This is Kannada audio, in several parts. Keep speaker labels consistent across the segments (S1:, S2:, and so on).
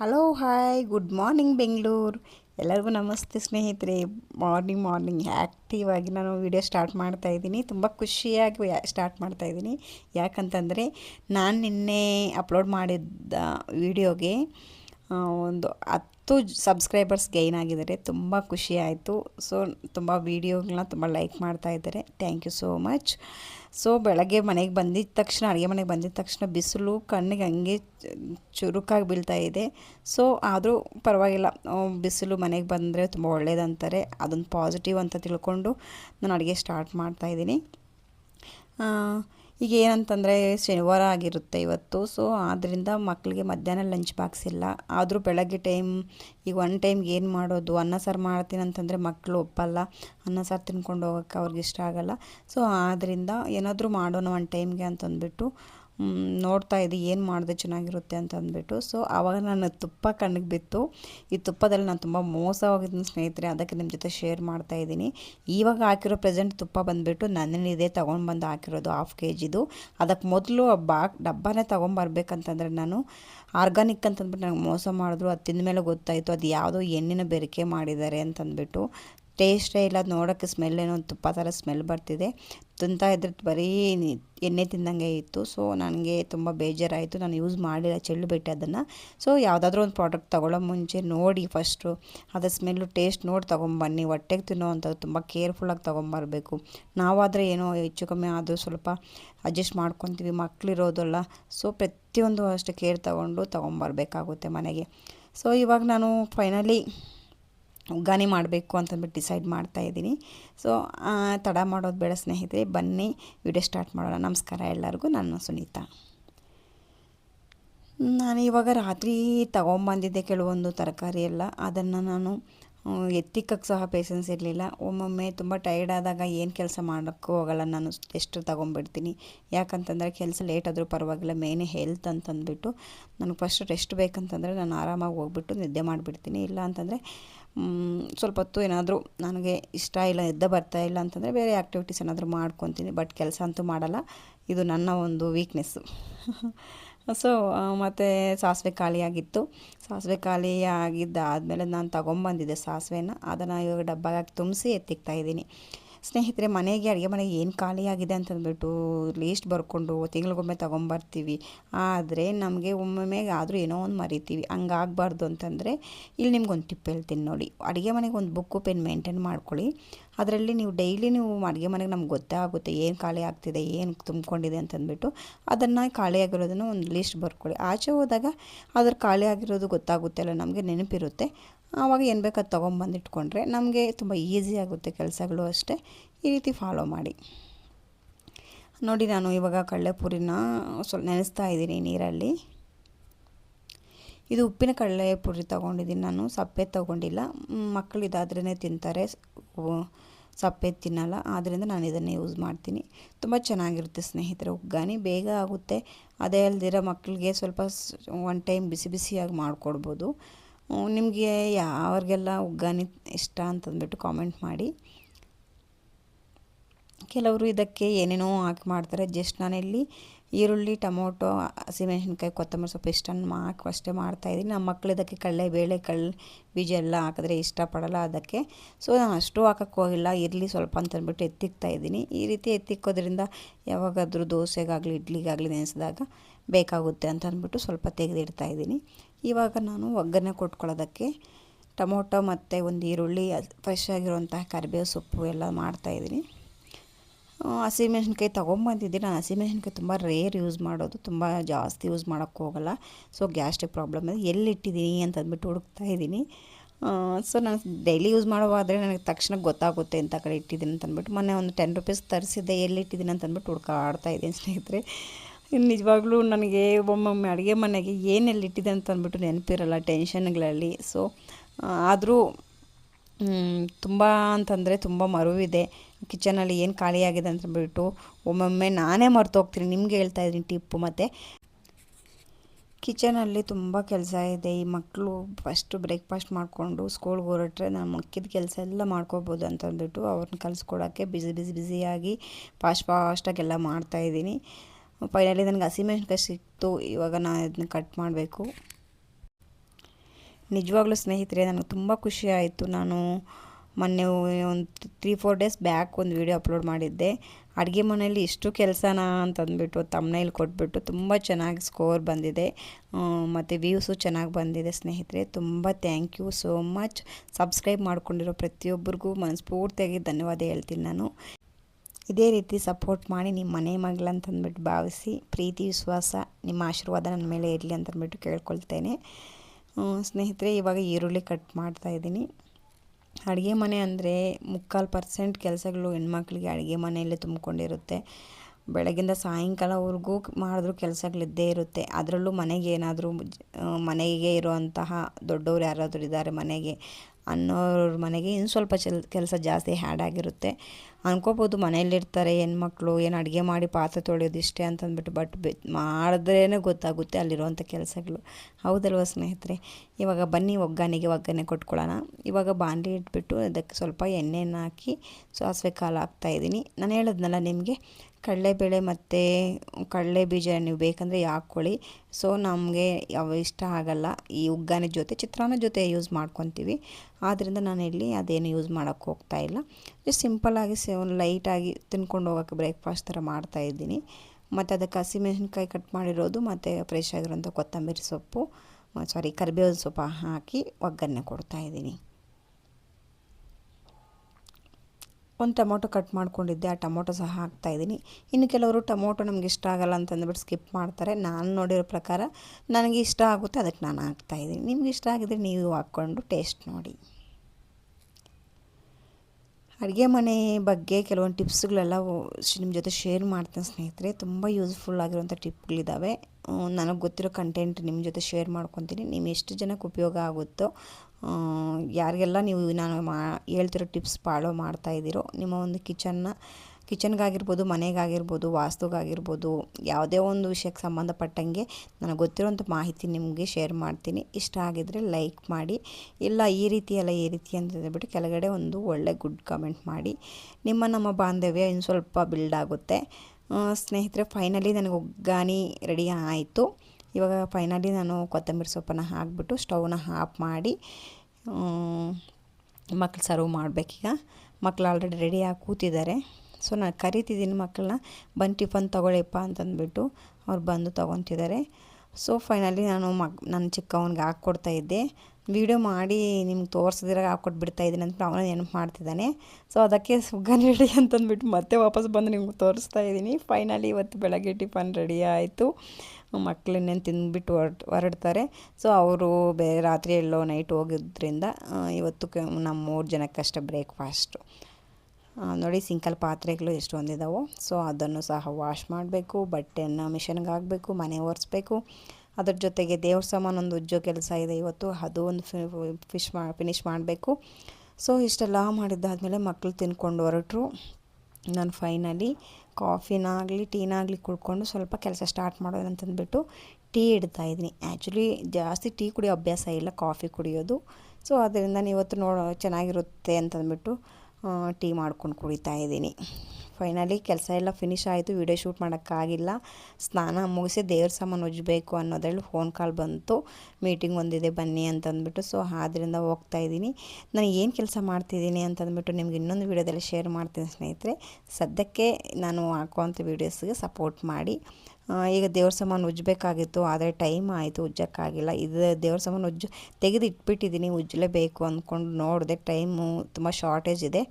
S1: Hello hi good morning Bengaluru ಎಲ್ಲರಿಗೂ ನಮಸ್ತೆ ಸ್ನೇಹಿತರೆ. ಮಾರ್ನಿಂಗ್ ಮಾರ್ನಿಂಗ್ ಆ್ಯಕ್ಟಿವ್ ಆಗಿ ನಾನು ವಿಡಿಯೋ ಸ್ಟಾರ್ಟ್ ಮಾಡ್ತಾ ಇದ್ದೀನಿ. ತುಂಬ ಖುಷಿಯಾಗಿ ಸ್ಟಾರ್ಟ್ ಮಾಡ್ತಾ ಇದ್ದೀನಿ. ಯಾಕಂತಂದರೆ, ನಾನು ನಿನ್ನೆ ಅಪ್ಲೋಡ್ ಮಾಡಿದ್ದ ವಿಡಿಯೋಗೆ ಒಂದು ಹತ್ತು ಸಬ್ಸ್ಕ್ರೈಬರ್ಸ್ ಗೈನ್ ಆಗಿದ್ದಾರೆ. ತುಂಬ ಖುಷಿ ಆಯಿತು. ಸೊ ತುಂಬ ವೀಡಿಯೋಗಳನ್ನ ತುಂಬ ಲೈಕ್ ಮಾಡ್ತಾ ಇದ್ದಾರೆ. Thank you so much so ಬೆಳಗ್ಗೆ ಮನೆಗೆ ಬಂದಿದ್ದ ತಕ್ಷಣ, ಅಡುಗೆ ಮನೆಗೆ ಬಂದಿದ್ದ ತಕ್ಷಣ ಬಿಸಿಲು ಕಣ್ಣಿಗೆ ಹಂಗೆ ಚುರುಕಾಗಿ ಬೀಳ್ತಾ ಇದೆ. ಸೊ ಆದರೂ ಪರವಾಗಿಲ್ಲ. ಬಿಸಿಲು ಮನೆಗೆ ಬಂದರೆ ತುಂಬ ಒಳ್ಳೇದಂತಾರೆ. ಅದೊಂದು ಪಾಸಿಟಿವ್ ಅಂತ ತಿಳ್ಕೊಂಡು ನಾನು ಅಡುಗೆ ಸ್ಟಾರ್ಟ್ ಮಾಡ್ತಾಯಿದ್ದೀನಿ ಈಗ ಏನಂತಂದರೆ ಶನಿವಾರ ಆಗಿರುತ್ತೆ ಇವತ್ತು. ಸೊ ಆದ್ದರಿಂದ ಮಕ್ಕಳಿಗೆ ಮಧ್ಯಾಹ್ನ ಲಂಚ್ ಬಾಕ್ಸ್ ಇಲ್ಲ. ಆದರೂ ಬೆಳಗ್ಗೆ ಟೈಮ್ ಈಗ ಒನ್ ಟೈಮ್ಗೆ ಏನು ಮಾಡೋದು? ಅನ್ನ, ಸಾರು ಮಾಡ್ತೀನಿ ಅಂತಂದರೆ ಮಕ್ಕಳು ಒಪ್ಪಲ್ಲ. ಅನ್ನ, ಸಾರು ತಿನ್ಕೊಂಡು ಹೋಗೋಕ್ಕೆ ಅವ್ರಿಗೆ ಇಷ್ಟ ಆಗಲ್ಲ. ಸೊ ಆದ್ದರಿಂದ ಏನಾದರೂ ಮಾಡೋಣ ಒನ್ ಟೈಮ್ಗೆ ಅಂತಂದ್ಬಿಟ್ಟು ನೋಡ್ತಾ ಇದ್ದೆ, ಏನು ಮಾಡಿದೆ ಚೆನ್ನಾಗಿರುತ್ತೆ ಅಂತ ಅಂದ್ಬಿಟ್ಟು. ಸೊ ಆವಾಗ ನಾನು ತುಪ್ಪ ಕಣ್ಣಿಗೆ ಬಿತ್ತು. ಈ ತುಪ್ಪದಲ್ಲಿ ನಾನು ತುಂಬ ಮೋಸ ಹೋಗಿದ್ದೀನಿ ಸ್ನೇಹಿತರೆ, ಅದಕ್ಕೆ ನಿಮ್ಮ ಜೊತೆ ಶೇರ್ ಮಾಡ್ತಾ ಇದ್ದೀನಿ. ಇವಾಗ ಹಾಕಿರೋ ಪ್ರೆಸೆಂಟ್ ತುಪ್ಪ ಬಂದುಬಿಟ್ಟು ನನ್ನನಿದೆ ತೊಗೊಂಡು ಬಂದು ಹಾಕಿರೋದು ಹಾಫ್ ಕೆ ಜಿದು ಅದಕ್ಕೆ ಮೊದಲು ಬಾ ಡಬ್ಬನೇ ತೊಗೊಂಬರ್ಬೇಕಂತಂದರೆ ನಾನು ಆರ್ಗಾನಿಕ್ ಅಂತಂದ್ಬಿಟ್ಟು ನನಗೆ ಮೋಸ ಮಾಡಿದ್ರು. ಅದು ತಿಂದ ಮೇಲೆ ಗೊತ್ತಾಯಿತು, ಅದು ಯಾವುದೋ ಎಣ್ಣಿನ ಬೆರಿಕೆ ಮಾಡಿದ್ದಾರೆ ಅಂತಂದ್ಬಿಟ್ಟು. ಟೇಸ್ಟೇ ಇಲ್ಲ ನೋಡೋಕ್ಕೆ ಸ್ಮೆಲ್ ಏನೋ ತುಪ್ಪ ಥರ ಸ್ಮೆಲ್ ಬರ್ತಿದೆ. ತಿಂತಾ ಇದ್ರೆ ಬರೀ ಎಣ್ಣೆ ತಿಂದಂಗೆ ಇತ್ತು. ಸೊ ನನಗೆ ತುಂಬ ಬೇಜಾರಾಯಿತು. ನಾನು ಯೂಸ್ ಮಾಡಿಲ್ಲ ಬಿಟ್ಟೆ ಅದನ್ನು. ಸೊ ಯಾವುದಾದ್ರೂ ಒಂದು ಪ್ರಾಡಕ್ಟ್ ತೊಗೊಳ್ಳೋ ಮುಂಚೆ ನೋಡಿ ಫಸ್ಟು ಅದರ ಸ್ಮೆಲ್ಲು ಟೇಸ್ಟ್ ನೋಡಿ ತೊಗೊಂಬನ್ನಿ. ಹೊಟ್ಟೆಗೆ ತಿನ್ನೋ ಅಂಥದ್ದು ತುಂಬ ಕೇರ್ಫುಲ್ಲಾಗಿ ತೊಗೊಂಬರ್ಬೇಕು. ನಾವಾದರೆ ಏನೋ ಹೆಚ್ಚು ಕಮ್ಮಿ ಆದರೂ ಸ್ವಲ್ಪ ಅಡ್ಜಸ್ಟ್ ಮಾಡ್ಕೊತೀವಿ. ಮಕ್ಕಳಿರೋದಲ್ಲ ಸೊ ಪ್ರತಿಯೊಂದು ಅಷ್ಟು ಕೇರ್ ತೊಗೊಂಡು ತೊಗೊಂಬರ್ಬೇಕಾಗುತ್ತೆ ಮನೆಗೆ. ಸೊ ಇವಾಗ ನಾನು ಫೈನಲಿ ಉಗ್ಗಾನಿ ಮಾಡಬೇಕು ಅಂತಂದ್ಬಿಟ್ಟು ಡಿಸೈಡ್ ಮಾಡ್ತಾ ಇದ್ದೀನಿ. ಸೊ ತಡ ಮಾಡೋದು ಬೇಡ ಸ್ನೇಹಿತರೆ, ಬನ್ನಿ, ವಿಡಿಯೋ ಸ್ಟಾರ್ಟ್ ಮಾಡೋಣ. ನಮಸ್ಕಾರ ಎಲ್ಲರಿಗೂ, ನಾನು ಸುನೀತಾ. ನಾನು ಇವಾಗ ರಾತ್ರಿ ತಗೊಂಬಂದಿದ್ದೆ ಕೆಲವೊಂದು ತರಕಾರಿ ಎಲ್ಲ. ಅದನ್ನು ನಾನು ಎತ್ತಿಕ್ಕಕ್ಕೆ ಸಹ ಪೇಷನ್ಸ್ ಇರಲಿಲ್ಲ. ಒಮ್ಮೊಮ್ಮೆ ತುಂಬ ಟೈರ್ಡ್ ಆದಾಗ ಏನು ಕೆಲಸ ಮಾಡೋಕ್ಕೂ ಹೋಗಲ್ಲ. ನಾನು ಎಷ್ಟು ತೊಗೊಂಬಿಡ್ತೀನಿ. ಯಾಕಂತಂದರೆ ಕೆಲಸ ಲೇಟ್ ಆದರೂ ಪರವಾಗಿಲ್ಲ ಮೇನೇ ಹೆಲ್ತ್ ಅಂತಂದ್ಬಿಟ್ಟು. ನನಗೆ ಫಸ್ಟ್ ರೆಸ್ಟ್ ಬೇಕಂತಂದರೆ ನಾನು ಆರಾಮಾಗಿ ಹೋಗ್ಬಿಟ್ಟು ನಿದ್ದೆ ಮಾಡಿಬಿಡ್ತೀನಿ. ಇಲ್ಲ ಅಂತಂದರೆ ಸ್ವಲ್ಪ ಹೊತ್ತು ಏನಾದರೂ ನನಗೆ ಇಷ್ಟ ಇಲ್ಲ ನಿದ್ದೆ ಬರ್ತಾ ಇಲ್ಲ ಅಂತಂದರೆ ಬೇರೆ ಆ್ಯಕ್ಟಿವಿಟೀಸ್ ಏನಾದರೂ ಮಾಡ್ಕೊತೀನಿ ಬಟ್ ಕೆಲಸ ಅಂತೂ ಮಾಡಲ್ಲ. ಇದು ನನ್ನ ಒಂದು ವೀಕ್ನೆಸ್ಸು ಸೊ ಮತ್ತು ಸಾಸಿವೆ ಖಾಲಿಯಾಗಿತ್ತು ಸಾಸಿವೆ ಖಾಲಿ ಆಗಿದ್ದಾದಮೇಲೆ ನಾನು ತಗೊಂಬಂದಿದ್ದೆ ಸಾಸಿವೆನ. ಅದನ್ನು ಇವಾಗ ಡಬ್ಬಾಗಿ ತುಂಬಿಸಿ ಎತ್ತಿಕ್ತಾಯಿದ್ದೀನಿ ಸ್ನೇಹಿತರೆ, ಮನೆಗೆ, ಅಡುಗೆ ಮನೆಗೆ ಏನು ಖಾಲಿಯಾಗಿದೆ ಅಂತಂದ್ಬಿಟ್ಟು ಲೀಸ್ಟ್ ಬರ್ಕೊಂಡು ತಿಂಗಳಿಗೊಮ್ಮೆ ತೊಗೊಂಬರ್ತೀವಿ. ಆದರೆ ನಮಗೆ ಒಮ್ಮೊಮ್ಮೆ ಆದರೂ ಏನೋ ಒಂದು ಮರಿತೀವಿ. ಹಂಗಾಗಬಾರ್ದು ಅಂತಂದರೆ, ಇಲ್ಲಿ ನಿಮ್ಗೊಂದು ಟಿಪ್ ಹೇಳ್ತೀನಿ ನೋಡಿ. ಅಡುಗೆ ಮನೆಗೆ ಒಂದು ಬುಕ್ಕು ಪೆನ್ ಮೇಂಟೈನ್ ಮಾಡ್ಕೊಳ್ಳಿ. ಅದರಲ್ಲಿ ನೀವು ಡೈಲಿ ನೀವು ಅಡುಗೆ ಮನೆಗೆ ನಮ್ಗೆ ಗೊತ್ತೇ ಆಗುತ್ತೆ, ಏನು ಖಾಲಿ ಆಗ್ತಿದೆ, ಏನು ತುಂಬಿಕೊಂಡಿದೆ ಅಂತಂದ್ಬಿಟ್ಟು ಅದನ್ನು ಖಾಲಿ ಆಗಿರೋದನ್ನು ಒಂದು ಲಿಸ್ಟ್ ಬರ್ಕೊಳ್ಳಿ. ಆಚೆ ಹೋದಾಗ ಅದ್ರ ಖಾಲಿ ಆಗಿರೋದು ಗೊತ್ತಾಗುತ್ತೆ ಅಲ್ಲ, ನಮಗೆ ನೆನಪಿರುತ್ತೆ. ಆವಾಗ ಏನು ಬೇಕಾದ ತೊಗೊಂಬಂದಿಟ್ಕೊಂಡ್ರೆ ನಮಗೆ ತುಂಬ ಈಸಿ ಆಗುತ್ತೆ ಕೆಲಸಗಳು ಅಷ್ಟೇ. ಈ ರೀತಿ ಫಾಲೋ ಮಾಡಿ. ನೋಡಿ ನಾನು ಇವಾಗ ಕಡಲೆಪುರಿನ ಸ್ವಲ್ಪ ನೆನೆಸ್ತಾ ಇದ್ದೀನಿ ನೀರಲ್ಲಿ. ಇದು ಉಪ್ಪಿನ ಕಡಲೆ ಪುರಿ ತೊಗೊಂಡಿದ್ದೀನಿ ನಾನು, ಸಪ್ಪೆ ತೊಗೊಂಡಿಲ್ಲ. ಮಕ್ಕಳು ಇದಾದ್ರೇ ತಿಂತಾರೆ. ಸಪ್ಪೆ ತಿನ್ನಲ್ಲ ಆದ್ದರಿಂದ ನಾನು ಇದನ್ನೇ ಯೂಸ್ ಮಾಡ್ತೀನಿ. ತುಂಬ ಚೆನ್ನಾಗಿರುತ್ತೆ ಸ್ನೇಹಿತರೆ ಒಗ್ಗಾನಿ ಬೇಗ ಆಗುತ್ತೆ. ಅದೇ ಅಲ್ದಿರೋ ಮಕ್ಕಳಿಗೆ ಸ್ವಲ್ಪ ಒನ್ ಟೈಮ್ ಬಿಸಿ ಬಿಸಿಯಾಗಿ ಮಾಡಿಕೊಡ್ಬೋದು. ನಿಮಗೆ ಯಾವ್ರಿಗೆಲ್ಲ ಒಗ್ಗಾನಿ ಇಷ್ಟ ಅಂತಂದ್ಬಿಟ್ಟು ಕಾಮೆಂಟ್ ಮಾಡಿ. ಕೆಲವರು ಇದಕ್ಕೆ ಏನೇನೋ ಹಾಕಿ ಮಾಡ್ತಾರೆ. ಜಸ್ಟ್ ನಾನಿಲ್ಲಿ ಈರುಳ್ಳಿ, ಟೊಮೊಟೊ, ಹಸಿಮೆಣಸಿನ್ಕಾಯಿ, ಕೊತ್ತಂಬರಿ ಸೊಪ್ಪು ಇಷ್ಟನ್ನು ಹಾಕಿ ಅಷ್ಟೇ ಮಾಡ್ತಾಯಿದ್ದೀನಿ ನಮ್ಮ ಮಕ್ಕಳು ಇದಕ್ಕೆ ಕಡಲೆ, ಬೇಳೆ, ಕಳ್, ಬೀಜ ಎಲ್ಲ ಹಾಕಿದ್ರೆ ಇಷ್ಟಪಡಲ್ಲ ಅದಕ್ಕೆ. ಸೊ ನಾನು ಅಷ್ಟು ಹಾಕಕ್ಕೆ ಹೋಗಿಲ್ಲ. ಇರಲಿ ಸ್ವಲ್ಪ ಅಂತಂದ್ಬಿಟ್ಟು ಎತ್ತಿಕ್ತಾ ಇದ್ದೀನಿ. ಈ ರೀತಿ ಎತ್ತಿಕ್ಕೋದ್ರಿಂದ ಯಾವಾಗಾದರೂ ದೋಸೆಗಾಗಲಿ, ಇಡ್ಲಿಗಾಗಲಿ ನೆನೆಸಿದಾಗ ಬೇಕಾಗುತ್ತೆ ಅಂತ ಅಂದ್ಬಿಟ್ಟು ಸ್ವಲ್ಪ ತೆಗೆದಿಡ್ತಾ ಇದ್ದೀನಿ. ಇವಾಗ ನಾನು ಒಗ್ಗರಣೆ ಕೊಟ್ಕೊಳ್ಳೋದಕ್ಕೆ ಟೊಮೊಟೊ ಮತ್ತು ಒಂದು ಈರುಳ್ಳಿ ಫ್ರೆಶ್ ಆಗಿರುವಂತಹ ಕರಿಬೇವು ಸೊಪ್ಪು ಎಲ್ಲ ಮಾಡ್ತಾಯಿದ್ದೀನಿ ಹಸಿಮೆಣ್ಸಿನ್ಕಾಯಿ ತೊಗೊಂಬಂದಿದ್ದೀನಿ ನಾನು ಹಸಿಮೆಣ್ಸಿನ್ಕಾಯಿ ತುಂಬ ರೇರ್ ಯೂಸ್ ಮಾಡೋದು. ತುಂಬ ಜಾಸ್ತಿ ಯೂಸ್ ಮಾಡೋಕ್ಕೆ ಹೋಗಲ್ಲ. ಸೊ ಗ್ಯಾಸ್ಟ್ರಿಕ್ ಪ್ರಾಬ್ಲಮ್ ಇದೆ ಎಲ್ಲಿ ಇಟ್ಟಿದ್ದೀನಿ ಅಂತಂದ್ಬಿಟ್ಟು ಹುಡುಕ್ತಾ ಇದ್ದೀನಿ. ಸೊ ನಾನು ಡೈಲಿ ಯೂಸ್ ಮಾಡೋವಾದರೆ ನನಗೆ ತಕ್ಷಣ ಗೊತ್ತಾಗುತ್ತೆ ಅಂತ ಕಡೆ ಇಟ್ಟಿದ್ದೀನಿ ಅಂತಂದ್ಬಿಟ್ಟು ಮೊನ್ನೆ ಒಂದು ಟೆನ್ ರುಪೀಸ್ ತರಿಸಿದ್ದೆ. ಎಲ್ಲಿಟ್ಟಿದ್ದೀನಿ ಅಂತಂದ್ಬಿಟ್ಟು ಹುಡ್ಕಾಡ್ತಾ ಇದ್ದೀನಿ ಸ್ನೇಹಿತರೆ. ನಿಜವಾಗ್ಲೂ ನನಗೆ ಒಮ್ಮೊಮ್ಮೆ ಅಡುಗೆ ಮನೆಗೆ ಏನೆಲ್ಲಿ ಇಟ್ಟಿದೆ ಅಂತ ಅಂದ್ಬಿಟ್ಟು ನೆನಪಿರಲ್ಲ ಟೆನ್ಷನ್ಗಳಲ್ಲಿ. ಸೊ ಆದರೂ ತುಂಬ ಅಂತಂದರೆ ತುಂಬ ಮರುವಿದೆ. ಕಿಚನಲ್ಲಿ ಏನು ಖಾಲಿಯಾಗಿದೆ ಅಂತಂದ್ಬಿಟ್ಟು ಒಮ್ಮೊಮ್ಮೆ ನಾನೇ ಮರ್ತೋಗ್ತೀನಿ. ನಿಮಗೆ ಹೇಳ್ತಾ ಇದ್ದೀನಿ ಟಿಪ್ಪು ಮತ್ತು. ಕಿಚನಲ್ಲಿ ತುಂಬ ಕೆಲಸ ಇದೆ. ಈ ಮಕ್ಕಳು ಫಸ್ಟು ಬ್ರೇಕ್ಫಾಸ್ಟ್ ಮಾಡಿಕೊಂಡು ಸ್ಕೂಲ್ಗೆ ಹೊರಟ್ರೆ ನಾನು ಮಕ್ಕಿದ ಕೆಲಸ ಎಲ್ಲ ಮಾಡ್ಕೋಬೋದು ಅಂತಂದ್ಬಿಟ್ಟು ಅವ್ರನ್ನ ಕಲಿಸ್ಕೊಡೋಕ್ಕೆ ಬಿಸಿ ಬಿಸಿ ಬಿಸಿಯಾಗಿ ಫಾಸ್ಟ್ ಫಾಸ್ಟಾಗೆಲ್ಲ ಮಾಡ್ತಾಯಿದ್ದೀನಿ ಫೈನಲಿ ನನಗೆ ಹಸಿಮೆಣ್ಸಿನ್ಕಾಯಿ ಸಿಕ್ತು. ಇವಾಗ ನಾನು ಇದನ್ನ ಕಟ್ ಮಾಡಬೇಕು. ನಿಜವಾಗ್ಲೂ ಸ್ನೇಹಿತರೆ ನನಗೆ ತುಂಬ ಖುಷಿ ಆಯಿತು. ನಾನು ಮೊನ್ನೆ ಒಂದು ತ್ರೀ ಫೋರ್ ಡೇಸ್ ಬ್ಯಾಕ್ ಒಂದು ವೀಡಿಯೋ ಅಪ್ಲೋಡ್ ಮಾಡಿದ್ದೆ. ಅಡುಗೆ ಮನೆಯಲ್ಲಿ ಇಷ್ಟು ಕೆಲಸನ ಅಂತಂದ್ಬಿಟ್ಟು ತಮ್ಮನೇಲಿ ಕೊಟ್ಬಿಟ್ಟು ತುಂಬ ಚೆನ್ನಾಗಿ ಸ್ಕೋರ್ ಬಂದಿದೆ. ಮತ್ತು ವ್ಯೂಸು ಚೆನ್ನಾಗಿ ಬಂದಿದೆ ಸ್ನೇಹಿತರೆ. ತುಂಬ thank you so much subscribe ಮಾಡಿಕೊಂಡಿರೋ ಪ್ರತಿಯೊಬ್ಬರಿಗೂ ಮನಸ್ಫೂರ್ತಿಯಾಗಿ ಧನ್ಯವಾದ ಹೇಳ್ತೀನಿ ನಾನು. ಇದೇ ರೀತಿ ಸಪೋರ್ಟ್ ಮಾಡಿ ನಿಮ್ಮ ಮನೆ ಮಗಳಂತಂದ್ಬಿಟ್ಟು ಭಾವಿಸಿ, ಪ್ರೀತಿ, ವಿಶ್ವಾಸ, ನಿಮ್ಮ ಆಶೀರ್ವಾದ ನನ್ನ ಮೇಲೆ ಇರಲಿ ಅಂತಂದ್ಬಿಟ್ಟು ಕೇಳ್ಕೊಳ್ತೇನೆ. ಸ್ನೇಹಿತರೆ, ಇವಾಗ ಈರುಳ್ಳಿ ಕಟ್ ಮಾಡ್ತಾ ಇದ್ದೀನಿ. ಅಡುಗೆ ಮನೆ ಅಂದರೆ ಮುಕ್ಕಾಲು ಪರ್ಸೆಂಟ್ ಕೆಲಸಗಳು ಹೆಣ್ಮಕ್ಳಿಗೆ ಅಡುಗೆ ಮನೆಯಲ್ಲೇ ತುಂಬಿಕೊಂಡಿರುತ್ತೆ. ಬೆಳಗಿಂದ ಸಾಯಂಕಾಲವರೆಗೂ ಮಾಡಿದ್ರೂ ಕೆಲಸಗಳಿದ್ದೇ ಇರುತ್ತೆ. ಅದರಲ್ಲೂ ಮನೆಗೆ ಏನಾದರೂ ಮನೆಗೆ ಇರುವಂತಹ ದೊಡ್ಡವರು ಯಾರಾದರೂ ಇದ್ದಾರೆ ಮನೆಗೆ ಅನ್ನೋರ ಮನೆಗೆ ಇನ್ನು ಸ್ವಲ್ಪ ಚಲ್ ಕೆಲಸ ಜಾಸ್ತಿ ಹ್ಯಾಡ್ ಆಗಿರುತ್ತೆ. ಅನ್ಕೋಬೋದು ಮನೆಯಲ್ಲಿರ್ತಾರೆ ಹೆಣ್ಮಕ್ಳು, ಏನು ಅಡುಗೆ ಮಾಡಿ ಪಾತ್ರೆ ತೊಳೆಯೋದು ಇಷ್ಟೇ ಅಂತಂದ್ಬಿಟ್ಟು ಬಟ್ ಬೆ ಮಾಡಿದ್ರೇ ಗೊತ್ತಾಗುತ್ತೆ ಅಲ್ಲಿರುವಂಥ ಕೆಲಸಗಳು. ಹೌದಲ್ವ ಸ್ನೇಹಿತರೆ? ಇವಾಗ ಬನ್ನಿ ಒಗ್ಗಾನಿಗೆ ಒಗ್ಗರಣೆ ಕೊಟ್ಕೊಳ್ಳೋಣ. ಇವಾಗ ಬಾಂಡಿ ಇಟ್ಬಿಟ್ಟು ಅದಕ್ಕೆ ಸ್ವಲ್ಪ ಎಣ್ಣೆಯನ್ನು ಹಾಕಿ ಸಾಸಿವೆ ಕಾಲು ಹಾಕ್ತಾಯಿದ್ದೀನಿ ನಾನು ಹೇಳಿದ್ನಲ್ಲ ನಿಮಗೆ ಕಡಲೆಬೇಳೆ ಮತ್ತು ಕಡಲೆ ಬೀಜ ನೀವು ಬೇಕಂದರೆ ಹಾಕ್ಕೊಳ್ಳಿ. ಸೊ ನಮಗೆ ಯಾವ ಇಷ್ಟ ಆಗಲ್ಲ. ಈ ಉಗ್ಗಾನೆ ಜೊತೆ, ಚಿತ್ರಾನ್ನ ಜೊತೆ ಯೂಸ್ ಮಾಡ್ಕೊತೀವಿ. ಆದ್ದರಿಂದ ನಾನು ಇಲ್ಲಿ ಅದೇನು ಯೂಸ್ ಮಾಡೋಕ್ಕೆ ಹೋಗ್ತಾ ಇಲ್ಲ. ಜಸ್ಟ್ ಸಿಂಪಲ್ಲಾಗಿ ಸೇ ಒಂದು ಲೈಟಾಗಿ ತಿನ್ಕೊಂಡು ಹೋಗೋಕ್ಕೆ ಬ್ರೇಕ್ಫಾಸ್ಟ್ ಥರ ಮಾಡ್ತಾಯಿದ್ದೀನಿ ಮತ್ತು ಅದಕ್ಕೆ ಹಸಿಮೆಣಸಿನ್ಕಾಯಿ ಕಟ್ ಮಾಡಿರೋದು, ಮತ್ತು ಫ್ರೆಶ್ ಆಗಿರೋಂಥ ಕೊತ್ತಂಬರಿ ಸೊಪ್ಪು ಸಾರಿ ಕರಿಬೇವಿನ ಸೊಪ್ಪು ಹಾಕಿ ಒಗ್ಗರಣೆ ಕೊಡ್ತಾಯಿದ್ದೀನಿ ಒಂದು ಟೊಮೊಟೊ ಕಟ್ ಮಾಡ್ಕೊಂಡಿದ್ದೆ, ಆ ಟೊಮೊಟೊ ಸಹ ಹಾಕ್ತಾಯಿದ್ದೀನಿ ಇನ್ನು ಕೆಲವರು ಟೊಮೊಟೊ ನಮ್ಗೆ ಇಷ್ಟ ಆಗಲ್ಲ ಅಂತಂದ್ಬಿಟ್ಟು ಸ್ಕಿಪ್ ಮಾಡ್ತಾರೆ. ನಾನು ನೋಡಿರೋ ಪ್ರಕಾರ ನನಗೆ ಇಷ್ಟ ಆಗುತ್ತೆ, ಅದಕ್ಕೆ ನಾನು ಹಾಕ್ತಾಯಿದ್ದೀನಿ ನಿಮ್ಗೆ ಇಷ್ಟ ಆಗಿದ್ರೆ ನೀವು ಹಾಕ್ಕೊಂಡು ಟೇಸ್ಟ್ ನೋಡಿ. ಅಡುಗೆ ಮನೆ ಬಗ್ಗೆ ಕೆಲವೊಂದು ಟಿಪ್ಸ್ಗಳೆಲ್ಲ ನಿಮ್ಮ ಜೊತೆ ಶೇರ್ ಮಾಡ್ತೀನಿ ಸ್ನೇಹಿತರೆ. ತುಂಬ ಯೂಸ್ಫುಲ್ ಆಗಿರುವಂಥ ಟಿಪ್ಗಳಿದ್ದಾವೆ ನನಗೆ ಗೊತ್ತಿರೋ ಕಂಟೆಂಟ್ ನಿಮ್ಮ ಜೊತೆ ಶೇರ್ ಮಾಡ್ಕೊತೀನಿ. ನೀವು ಎಷ್ಟು ಜನಕ್ಕೆ ಉಪಯೋಗ ಆಗುತ್ತೋ ಯಾರಿಗೆಲ್ಲ ನೀವು ನಾನು ಮಾ, ಹೇಳ್ತಿರೋ ಟಿಪ್ಸ್ ಫಾಲೋ ಮಾಡ್ತಾಯಿದ್ದೀರೋ ನಿಮ್ಮ ಒಂದು ಕಿಚನ್ನ, ಕಿಚನ್ಗಾಗಿರ್ಬೋದು, ಮನೆಗಾಗಿರ್ಬೋದು, ವಾಸ್ತುಗಾಗಿರ್ಬೋದು, ಯಾವುದೇ ಒಂದು ವಿಷಯಕ್ಕೆ ಸಂಬಂಧಪಟ್ಟಂಗೆ ನನಗೆ ಗೊತ್ತಿರೋಂಥ ಮಾಹಿತಿ ನಿಮಗೆ ಶೇರ್ ಮಾಡ್ತೀನಿ. ಇಷ್ಟ ಆಗಿದರೆ ಲೈಕ್ ಮಾಡಿ, ಇಲ್ಲ ಈ ರೀತಿ ಅಲ್ಲ ಈ ರೀತಿ ಅಂತ ಹೇಳ್ಬಿಟ್ಟು ಕೆಳಗಡೆ ಒಂದು ಒಳ್ಳೆ ಗುಡ್ ಕಮೆಂಟ್ ಮಾಡಿ. ನಿಮ್ಮ ನಮ್ಮ ಬಾಂಧವ್ಯ ಇನ್ನು ಸ್ವಲ್ಪ ಬಿಲ್ಡ್ ಆಗುತ್ತೆ. ಸ್ನೇಹಿತರೆ ಫೈನಲಿ ನನಗೆ ಒಗ್ಗಾನಿ ರೆಡಿ ಆಯಿತು. ಇವಾಗ ಫೈನಲಿ ನಾನು ಕೊತ್ತಂಬರಿ ಸೊಪ್ಪನ್ನು ಹಾಕಿಬಿಟ್ಟು ಸ್ಟೌವ್ನ ಆಫ್ ಮಾಡಿ ಮಕ್ಳು ಸರ್ವ್ ಮಾಡಬೇಕೀಗ ಮಕ್ಳು ಆಲ್ರೆಡಿ ರೆಡಿಯಾಗಿ ಕೂತಿದ್ದಾರೆ. ಸೊ ನಾನು ಕರಿತಿದ್ದೀನಿ ಮಕ್ಕಳನ್ನ ಬಂದು ಟಿಫನ್ ತೊಗೊಳ್ಳಿಪ್ಪ ಅಂತಂದ್ಬಿಟ್ಟು ಅವ್ರು ಬಂದು ತೊಗೊತಿದ್ದಾರೆ. ಸೊ ಫೈನಲಿ ನಾನು ಮಕ್ ನನ್ನ ಚಿಕ್ಕವನಿಗೆ ಹಾಕ್ಕೊಡ್ತಾ ಇದ್ದೆ. ವೀಡಿಯೋ ಮಾಡಿ ನಿಮ್ಗೆ ತೋರಿಸಿದ್ರೆ ಹಾಕ್ಕೊಟ್ಬಿಡ್ತಾ ಇದ್ದೀನಿ ಅಂತ ಅವನ ನೆನಪು ಮಾಡ್ತಿದ್ದಾನೆ. ಸೊ ಅದಕ್ಕೆ ಸುಗ್ಗನ್ ರೆಡಿ ಅಂತಂದ್ಬಿಟ್ಟು ಮತ್ತೆ ವಾಪಸ್ ಬಂದು ನಿಮ್ಗೆ ತೋರಿಸ್ತಾ ಇದ್ದೀನಿ. ಫೈನಲಿ ಇವತ್ತು ಬೆಳಗ್ಗೆ ಟಿಫನ್ ರೆಡಿ ಆಯಿತು. ಮಕ್ಕಳನ್ನೇನು ತಿಂದ್ಬಿಟ್ಟು ಹೊರಟ್ ಹೊರಡ್ತಾರೆ. ಸೊ ಅವರು ಬೇರೆ ರಾತ್ರಿ ಎಲ್ಲೋ ನೈಟ್ ಹೋಗಿದ್ರಿಂದ ಇವತ್ತು ನಮ್ಮ ಮೂರು ಜನಕ್ಕಷ್ಟೇ ಬ್ರೇಕ್ಫಾಸ್ಟು ನೋಡಿ ಸಿಂಕಲ್ ಪಾತ್ರೆಗಳು ಎಷ್ಟೊಂದಿದ್ದಾವೆ ಸೊ ಅದನ್ನು ಸಹ ವಾಶ್ ಮಾಡಬೇಕು, ಬಟ್ಟೆಯನ್ನು ಮಿಷನ್ಗೆ ಹಾಕಬೇಕು, ಮನೆ ಒರೆಸ್ಬೇಕು. ಅದ್ರ ಜೊತೆಗೆ ದೇವ್ರ ಸಾಮಾನು ಒಂದು ಉಜ್ಜೋ ಕೆಲಸ ಇದೆ ಇವತ್ತು, ಅದು ಒಂದು ಫಿಶ್ ಮಾ ಫಿನಿಶ್ ಮಾಡಬೇಕು. ಸೊ ಇಷ್ಟೆಲ್ಲ ಮಾಡಿದ್ದಾದಮೇಲೆ ಮಕ್ಕಳು ತಿನ್ಕೊಂಡು ಹೊರಟರು. ನಾನು ಫೈನಲಿ ಕಾಫಿನಾಗಲಿ, ಟೀನಾಗಲಿ ಕುಡ್ಕೊಂಡು ಸ್ವಲ್ಪ ಕೆಲಸ ಸ್ಟಾರ್ಟ್ ಮಾಡೋದು ಅಂತಂದ್ಬಿಟ್ಟು ಟೀ ಇಡ್ತಾಯಿದ್ದೀನಿ ಆ್ಯಕ್ಚುಲಿ ಜಾಸ್ತಿ ಟೀ ಕುಡಿಯೋ ಅಭ್ಯಾಸ ಇಲ್ಲ, ಕಾಫಿ ಕುಡಿಯೋದು. ಸೊ ಅದರಿಂದ ಇವತ್ತು ನೋಡೋ ಚೆನ್ನಾಗಿರುತ್ತೆ ಅಂತಂದ್ಬಿಟ್ಟು ಟೀ ಮಾಡ್ಕೊಂಡು ಕುಡಿತಾ ಇದ್ದೀನಿ. ಫೈನಲಿ ಕೆಲಸ ಎಲ್ಲ ಫಿನಿಶ್ ಆಯಿತು ವಿಡಿಯೋ ಶೂಟ್ ಮಾಡೋಕ್ಕಾಗಿಲ್ಲ. ಸ್ನಾನ ಮುಗಿಸಿ ದೇವ್ರ ಸಾಮಾನು ಉಜ್ಜಬೇಕು ಅನ್ನೋದ್ರಲ್ಲಿ ಫೋನ್ ಕಾಲ್ ಬಂತು. ಮೀಟಿಂಗ್ ಒಂದಿದೆ, ಬನ್ನಿ ಅಂತಂದ್ಬಿಟ್ಟು. ಸೊ ಆದ್ದರಿಂದ ಹೋಗ್ತಾ ಇದ್ದೀನಿ. ನಾನು ಏನು ಕೆಲಸ ಮಾಡ್ತಿದ್ದೀನಿ ಅಂತಂದ್ಬಿಟ್ಟು ನಿಮ್ಗೆ ಇನ್ನೊಂದು ವೀಡಿಯೋದಲ್ಲಿ ಶೇರ್ ಮಾಡ್ತೀನಿ ಸ್ನೇಹಿತರೆ. ಸದ್ಯಕ್ಕೆ ನಾನು ಹಾಕುವಂಥ ವೀಡಿಯೋಸ್ಗೆ ಸಪೋರ್ಟ್ ಮಾಡಿ. ಈಗ ದೇವ್ರ ಸಾಮಾನು ಉಜ್ಜಬೇಕಾಗಿತ್ತು ಆದರೆ ಟೈಮ್ ಆಯಿತು ಉಜ್ಜೋಕ್ಕಾಗಿಲ್ಲ. ಇದು ದೇವ್ರ ಸಾಮಾನು ಉಜ್ಜು ತೆಗೆದು ಇಟ್ಬಿಟ್ಟಿದ್ದೀನಿ ಉಜ್ಜಲೇಬೇಕು ಅಂದ್ಕೊಂಡು ನೋಡಿದೆ ಟೈಮು ತುಂಬ ಶಾರ್ಟೇಜ್ ಇದೆ.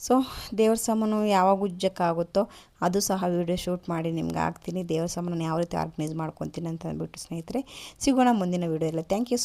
S1: ಸೊ ದೇವ್ರ ಸಾಮಾನು ಯಾವಾಗ ಉಜ್ಜಕ್ಕಾಗುತ್ತೋ ಅದು ಸಹ ವೀಡಿಯೋ ಶೂಟ್ ಮಾಡಿ ನಿಮ್ಗೆ ಹಾಕ್ತೀನಿ. ದೇವ್ರ ಸಾಮಾನು ಯಾವ ರೀತಿ ಆರ್ಗನೈಸ್ ಮಾಡ್ಕೊತೀನಿ ಅಂತ ಅಂದ್ಬಿಟ್ಟು ಸ್ನೇಹಿತರೆ, ಸಿಗೋಣ ಮುಂದಿನ ವೀಡಿಯೋ ಎಲ್ಲ ಥ್ಯಾಂಕ್ ಯು